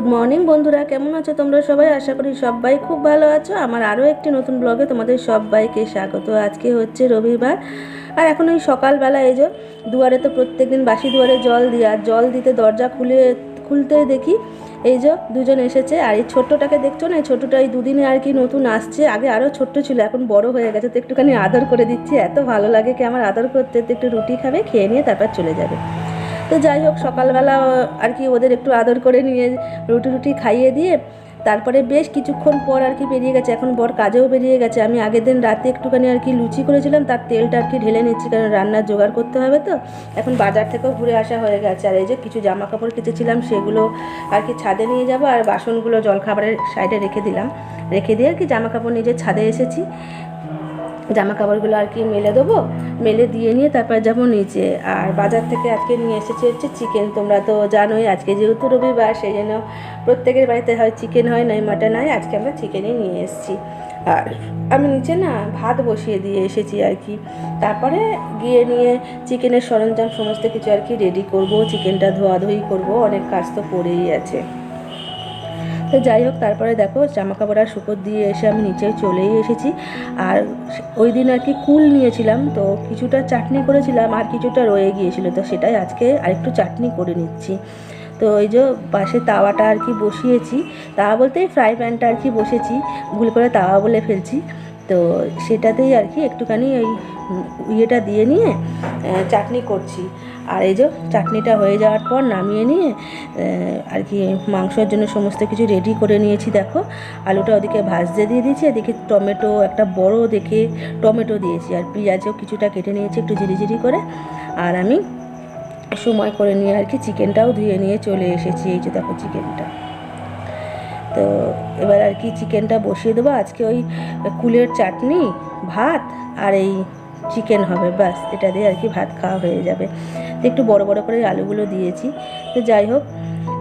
Good morning বন্ধুরা। কেমন আছো তোমরা সবাই? আশা করি সবাই খুব ভালো আছো। আমার আরও একটি নতুন ব্লগে তোমাদের সবাইকে স্বাগত। আজকে হচ্ছে রবিবার। আর এখন ওই সকালবেলা এই যে দুয়ারে তো প্রত্যেকদিন বাসি দুয়ারে জল দিই আর জল দিতে দরজা খুলে, খুলতে দেখি এই যে দুজন এসেছে। আর এই ছোট্টটাকে দেখছ না? এই ছোট্টটা এই দুদিনে আর কি নতুন আসছে। আগে আরও ছোট্ট ছিল, এখন বড় হয়ে গেছে। তো একটুখানি আদর করে দিচ্ছি। এত ভালো লাগে কি আমার আদর করতে? তো একটু রুটি খাবে, খেয়ে নিয়ে তারপর চলে যাবে। তো যাই হোক, সকালবেলা আর কি ওদের একটু আদর করে নিয়ে রুটি রুটি খাইয়ে দিয়ে তারপরে বেশ কিছুক্ষণ পর আর কি বেরিয়ে গেছে। এখন বর কাজেও বেরিয়ে গেছে। আমি আগের দিন রাতে একটুখানি আর কি লুচি করেছিলাম, তার তেলটা আর কি ঢেলে নিচ্ছি কারণ রান্নার জোগাড় করতে হবে তো। এখন বাজার থেকেও ঘুরে আসা হয়ে গেছে। আর এই যে কিছু জামা কাপড় কেচেছিলাম, সেগুলো আর কি ছাদে নিয়ে যাব। আর বাসনগুলো জলখাবারের সাইডে রেখে দিলাম। রেখে দিয়ে আর কি জামা কাপড় নিজে ছাদে এসেছি। জামা কাপড়গুলো আর কি মেলে দেবো। মেলে দিয়ে নিয়ে তারপর যাব নিচে। আর বাজার থেকে আজকে নিয়ে এসেছি হচ্ছে চিকেন তোমরা তো জানোই, আজকে যেহেতু রবিবার, সেই জন্য প্রত্যেকের বাড়িতে হয় চিকেন হয় নয় মাটন হয়। আজকে আমরা চিকেনই নিয়ে এসেছি। আর আমি নিচে না ভাত বসিয়ে দিয়ে এসেছি আর কি। তারপরে গিয়ে নিয়ে চিকেনের সরঞ্জাম, সমস্ত কিছু আর কি রেডি করব। চিকেনটা ধোয়াধুয়ি করব। অনেক কাজ তো পড়েই আছে। তো যাই হোক, তারপরে দেখো জামা কাপড় আর শুকর দিয়ে এসে আমি নিচে চলেই এসেছি। আর ওই দিন আর কি কুল নিয়েছিলাম, তো কিছুটা চাটনি করেছিলাম আর কিছুটা রয়ে গিয়েছিল, তো সেটাই আজকে আরেকটু চাটনি করে নিচ্ছি। তো ওই যে পাশে তাওয়াটা আর কি বসিয়েছি, তাওয়া বলতে ফ্রাই প্যানটা আর কি বসেছি, ভুল করে তাওয়া বলে ফেলছি। তো সেটাতেই আর কি একটুখানি ওই ইয়েটা দিয়ে নিয়ে চাটনি করছি। আর এই যে চাটনিটা হয়ে যাওয়ার পর নামিয়ে নিয়ে আর কি মাংসের জন্য সমস্ত কিছু রেডি করে নিয়েছি, দেখো। আলুটা ওদিকে ভাজতে দিয়ে দিয়েছি, এদিকে টমেটো, একটা বড় দেখে টমেটো দিয়েছি, আর পেঁয়াজও কিছুটা কেটে নিয়েছি একটু ঝিরিঝিরি করে। আর আমি সময় করে নিয়ে আর কি চিকেনটাও ধুয়ে নিয়ে চলে এসেছি, এই যে দেখো চিকেনটা। তো এবার আর কি চিকেনটা বসিয়ে দেবো, আজকে ওই কুলের চাটনি, ভাত আর এই চিকেন হবে, ব্যাস, এটা দিয়ে আর কি ভাত খাওয়া হয়ে যাবে। তো একটু বড় বড় করে আলুগুলো দিয়েছি। তো যাই হোক,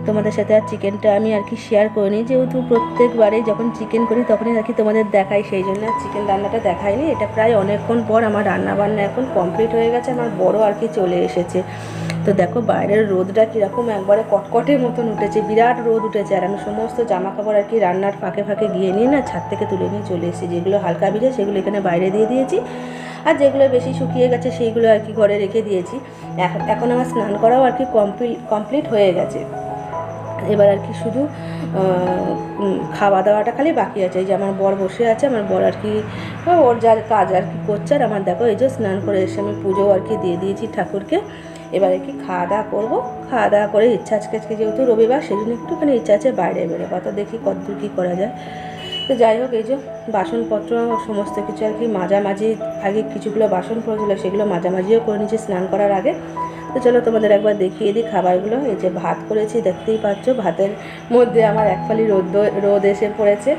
তোমাদের সাথে আর চিকেনটা আমি আর কি শেয়ার করে নিই যেহেতু প্রত্যেকবারেই যখন চিকেন করি, তখনই আর কি তোমাদের দেখাই। সেই জন্য চিকেন রান্নাটা দেখাইনি। এটা প্রায় অনেকক্ষণ পর আমার রান্না বান্না এখন কমপ্লিট হয়ে গেছে। আমার বড় আর কি চলে এসেছে। তো দেখো, বাইরের রোদটা কীরকম একবারে কটকটের মতন উঠেছে। বিরাট রোদ উঠেছে। আর আমি সমস্ত জামা কাপড় আর কি রান্নার ফাঁকে ফাঁকে গিয়ে নিয়ে না, ছাদ থেকে তুলে নিয়ে চলে এসেছি। যেগুলো হালকা বিড়ে সেগুলো এখানে বাইরে দিয়ে দিয়েছি। আর যেগুলো বেশি শুকিয়ে গেছে সেইগুলো আর কি ঘরে রেখে দিয়েছি। এখন আমার স্নান করাও আর কি কমপ্লিট কমপ্লিট হয়ে গেছে। এবার আর কি শুধু খাওয়া দাওয়াটা খালি বাকি আছে। এই যে আমার বর বসে আছে, আমার বর আর কি ওর যা কাজ আর কি করছে আর আমার দেখো, এই যে স্নান করে এসে আমি পুজো আর কি দিয়ে দিয়েছি ঠাকুরকে। এবার আর কি খাওয়া দাওয়া করব। খাওয়া দাওয়া করে ইচ্ছা আজকে আজকে যেহেতু রবিবার সেই জন্য একটুখানি ইচ্ছা আছে বাইরে বেরোবো তো দেখি কতদূর কী করা যায়। তো যাই হোক, এই যে বাসনপত্র, সমস্ত কিছু আর কি, মাঝামাঝি আগে কিছুগুলো বাসন পড়েছিল, সেগুলো মাঝামাঝিও করে নিয়েছি স্নান করার আগে। তো চলো তোমাদের একবার দেখিয়ে দিই খাবারগুলো। এই যে ভাত করেছি, দেখতেই পাচ্ছ, ভাতের মধ্যে আমার এক ফালি রোদ রোদ এসে পড়েছে।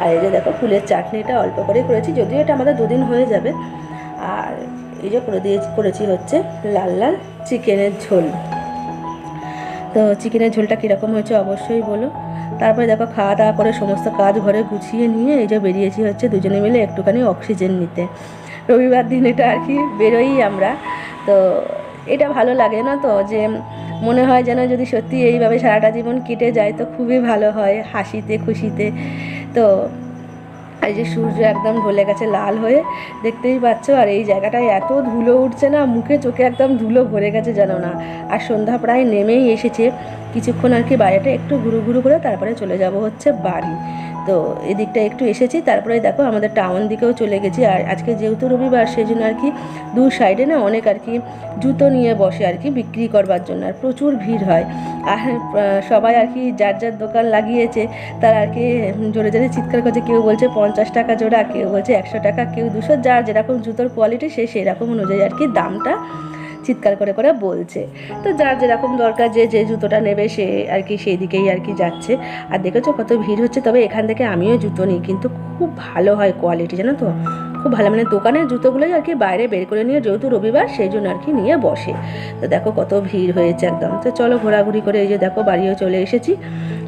আর এই যে দেখো, ফুলের চাটনিটা অল্প করেই করেছি, যদিও এটা আমাদের দুদিন হয়ে যাবে। আর এই যে করে দিয়েছি, করেছি হচ্ছে লাল লাল চিকেনের ঝোল। তো চিকেনের ঝোলটা কীরকম হয়েছে অবশ্যই বলো। তারপরে দেখো খাওয়া দাওয়া করে সমস্ত কাজ ঘরে গুছিয়ে নিয়ে এই যে বেরিয়েছি হচ্ছে দুজনে মিলে একটুখানি অক্সিজেন নিতে। রবিবার দিন এটা আর কি বেরোই আমরা। তো এটা ভালো লাগে না তো যে মনে হয় যেন যদি সত্যি এইভাবে সারাটা জীবন কেটে যায় তো খুবই ভালো হয় হাসিতে, খুশিতে। তো এই যে সূর্য একদম ঢলে গেছে লাল হয়ে, দেখতেই পাচ্ছ? আর এই জায়গাটায় এত ধুলো উঠছে না, মুখে চোখে একদম ধুলো ভরে গেছে যেন না। আর সন্ধ্যা প্রায় নেমেই এসেছে। কিছুক্ষণ আর কি বাইরেটা একটু ঘুরু ঘুরু করে তারপরে চলে যাব হচ্ছে বাড়ি। তো এদিকটা একটু এসেছি, তারপরে দেখো আমাদের টাউন দিকেও চলে গেছি। আর আজকে যেহেতু রবিবার সেই জন্য আর কি দু সাইডে না অনেক আর কি জুতো নিয়ে বসে আর কি বিক্রি করবার জন্য। আর প্রচুর ভিড় হয়। আর সবাই আর কি যার যার দোকান লাগিয়েছে, তারা আর কি জোরে জোরে চিৎকার করছে। কেউ বলছে পঞ্চাশ টাকা জোড়া, কেউ বলছে একশো টাকা, কেউ দুশো, যার যেরকম জুতোর কোয়ালিটি সে সেরকম অনুযায়ী আর কি দামটা চিৎকার করে করে বলছে। তো যার যেরকম দরকার যে যে জুতোটা নেবে সে আর কি সেই দিকেই আর কি যাচ্ছে। আর দেখেছ কত ভিড় হচ্ছে? তবে এখান থেকে আমিও জুতো নিই, কিন্তু খুব ভালো হয় কোয়ালিটি জানো তো? খুব ভালো। মানে দোকানের জুতোগুলোই আর কি বাইরে বের করে নিয়ে যেহেতু রবিবার, সেই জন্য আর কি নিয়ে বসে। তো দেখো কত ভিড় হয়েছে একদম। তো চলো ঘোরাঘুরি করে এই যে দেখো বাড়িও চলে এসেছি।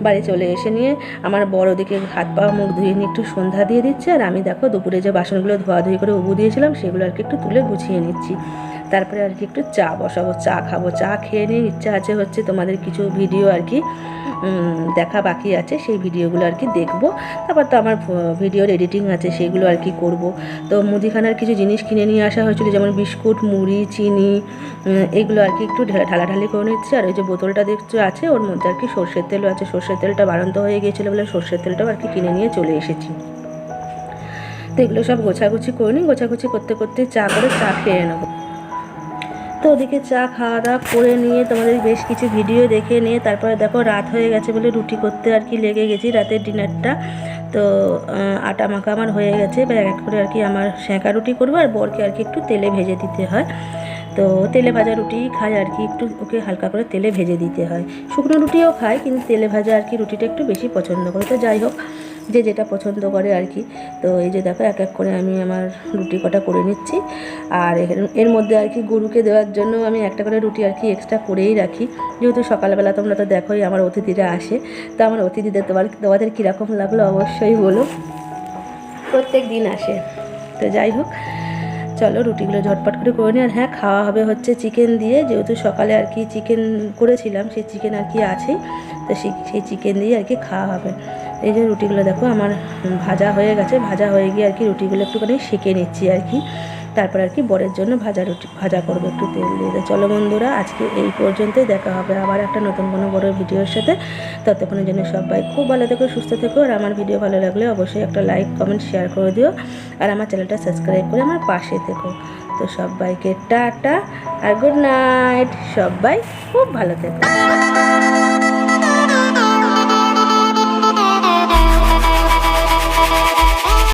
বাড়ি চলে এসে নিয়ে আমার বড় দিকে হাত পা, মুখ ধুয়ে নিয়ে একটু সন্ধ্যা দিয়ে দিচ্ছে। আর আমি দেখো দুপুরে যে বাসনগুলো ধোয়াধুয়ি করে উবু দিয়েছিলাম, সেগুলো আর কি একটু তুলে গুছিয়ে নিচ্ছি। তারপরে আর কি একটু চা বসাবো, চা খাব, চা খেয়ে নিয়ে ইচ্ছা আছে হচ্ছে তোমাদের কিছু ভিডিও আর কি দেখা বাকি আছে, সেই ভিডিওগুলো আর কি দেখব। তারপর তো আমার ভিডিওর এডিটিং আছে, সেগুলো আর কি করব। তো মুদিখানার কিছু জিনিস কিনে নিয়ে আসা হয়েছিল, যেমন বিস্কুট, মুড়ি, চিনি এগুলো আর কি একটু ঢেলা ঢালাঢালি করে নিচ্ছি। আর ওই যে বোতলটা দেখছ আছে, ওর মধ্যে আর কি সর্ষের তেলও আছে। সর্ষের তেলটা বাড়ন্ত হয়ে গিয়েছিল বলে সর্ষের তেলটাও আর কি কিনে নিয়ে চলে এসেছি। তো এগুলো সব গোছাগুছি করে নিই, গোছাগুছি করতে করতে চা করে চা খেয়ে নেব। তো ওদিকে চা খাওয়া দাওয়া করে নিয়ে তোমাদের বেশ কিছু ভিডিও দেখে নিয়ে তারপরে দেখো রাত হয়ে গেছে বলে রুটি করতে আর কি লেগে গেছি রাতের ডিনারটা তো আটা মাখা আমার হয়ে গেছে। এবার এক করে আর কি আমার সেঁকা রুটি করব আর বরকে আর কি একটু তেলে ভেজে দিতে হয়। তো তেলে ভাজা রুটি খায় আর কি, একটু ওকে হালকা করে তেলে ভেজে দিতে হয়। শুকনো রুটিও খায় কিন্তু তেলে ভাজা আর কি রুটিটা একটু বেশি পছন্দ করে। তো যাই হোক যে যেটা পছন্দ করে আর কি। তো এই যে দেখো, এক এক করে আমি আমার রুটি কটা করে নিচ্ছি। আর এর- মধ্যে আর কি গরুকে দেওয়ার জন্য আমি একটা করে রুটি আর কি এক্সট্রা করেই রাখি। যেহেতু সকালবেলা তোমরা তো দেখোই আমার অতিথিরা আসে। তো আমার অতিথিদের তোমার, তোমাদের কীরকম লাগল অবশ্যই বলো। প্রত্যেক দিন আসে। তো যাই হোক চলো রুটিগুলো ঝটপট করে করে নিই আর হ্যাঁ খাওয়া হবে হচ্ছে চিকেন দিয়ে। যেহেতু সকালে আর কি চিকেন করেছিলাম, সেই চিকেন আর কি আছে। তো সেই চিকেন দিয়ে আর কি খাওয়া হবে। এই যে রুটিগুলো দেখো, আমার ভাজা হয়ে গেছে। ভাজা হয়ে গিয়ে আর কি রুটিগুলো একটুখানি সেঁকে নিচ্ছি আর কি। তারপর আর কি বরের জন্য ভাজা রুটি, ভাজা করব একটু তেল দিয়ে। চলো বন্ধুরা, আজকে এই পর্যন্তই, দেখা হবে আবার একটা নতুন কোনো বড় ভিডিওর সাথে। ততক্ষণের জন্য সবাই খুব ভালো থেকো, সুস্থ থেকো, আর আমার ভিডিও ভালো লাগলে অবশ্যই একটা লাইক কমেন্ট শেয়ার করে দিও। আর আমার চ্যানেলটা সাবস্ক্রাইব করে আমার পাশে থেকো। তো সবাইকে টাটা আর গুড নাইট সবাই খুব ভালো থেকো।